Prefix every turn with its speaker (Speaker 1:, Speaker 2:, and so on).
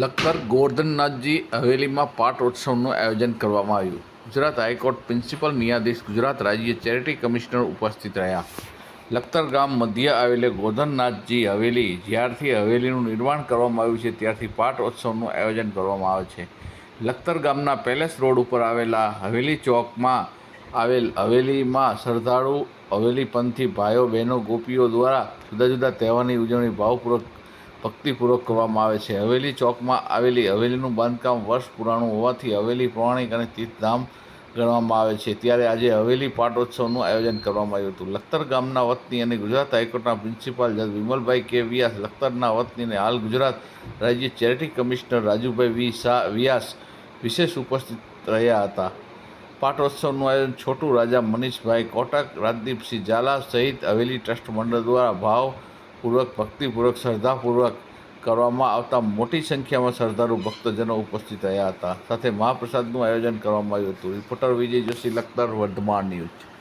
Speaker 1: લખતર ગોવર્ધનનાથજી હવેલીમાં પાટોત્સવનું આયોજન કરવામાં આવ્યું. ગુજરાત હાઈકોર્ટ પ્રિન્સિપલ ન્યાયાધીશ, ગુજરાત રાજ્ય ચેરિટી કમિશનર ઉપસ્થિત રહ્યા. લખતર ગામ મધ્ય આવેલે ગોધનનાથજી હવેલી, જ્યારથી હવેલીનું નિર્માણ કરવામાં આવ્યું છે, ત્યારથી પાટોત્સવનું આયોજન કરવામાં આવે છે. લખતર ગામના પેલેસ રોડ ઉપર આવેલા હવેલી ચોકમાં આવેલ હવેલીમાં શ્રદ્ધાળુ હવેલી પંથી ભાઈઓ બહેનો ગોપીઓ દ્વારા જુદા જુદા તહેવારની ઉજવણી ભાવપૂર્વક ભક્તિપૂર્વક કરવામાં આવે છે. હવેલી ચોકમાં આવેલી હવેલીનું બાંધકામ વર્ષ પુરાણું હોવાથી હવેલી પૌરાણિક અને તીર્થધામ ગણવામાં આવે છે. ત્યારે આજે હવેલી પાટોત્સવનું આયોજન કરવામાં આવ્યું હતું. લખતર ગામના વતની અને ગુજરાત હાઈકોર્ટના પ્રિન્સિપાલ જજ વિમલભાઈ કે. વ્યાસ લખતરના વતની અને હાલ ગુજરાત રાજ્ય charity commissioner Rajubhai V. Shah Vyas વિશેષ ઉપસ્થિત રહ્યા હતા. પાટોત્સવનું આયોજન છોટુ રાજા મનીષભાઈ કોટક, રાજદીપસિંહ ઝાલા સહિત હવેલી ટ્રસ્ટ મંડળ દ્વારા ભાવપૂર્વક ભક્તિપૂર્વક શ્રદ્ધાપૂર્વક કરવામાં આવતા મોટી સંખ્યામાં શ્રદ્ધાળુ ભક્તજનો ઉપસ્થિત રહ્યા હતા. સાથે મહાપ્રસાદનું આયોજન કરવામાં આવ્યું હતું. Reporter Vijay Joshi, Lakhtar Vardhaman news.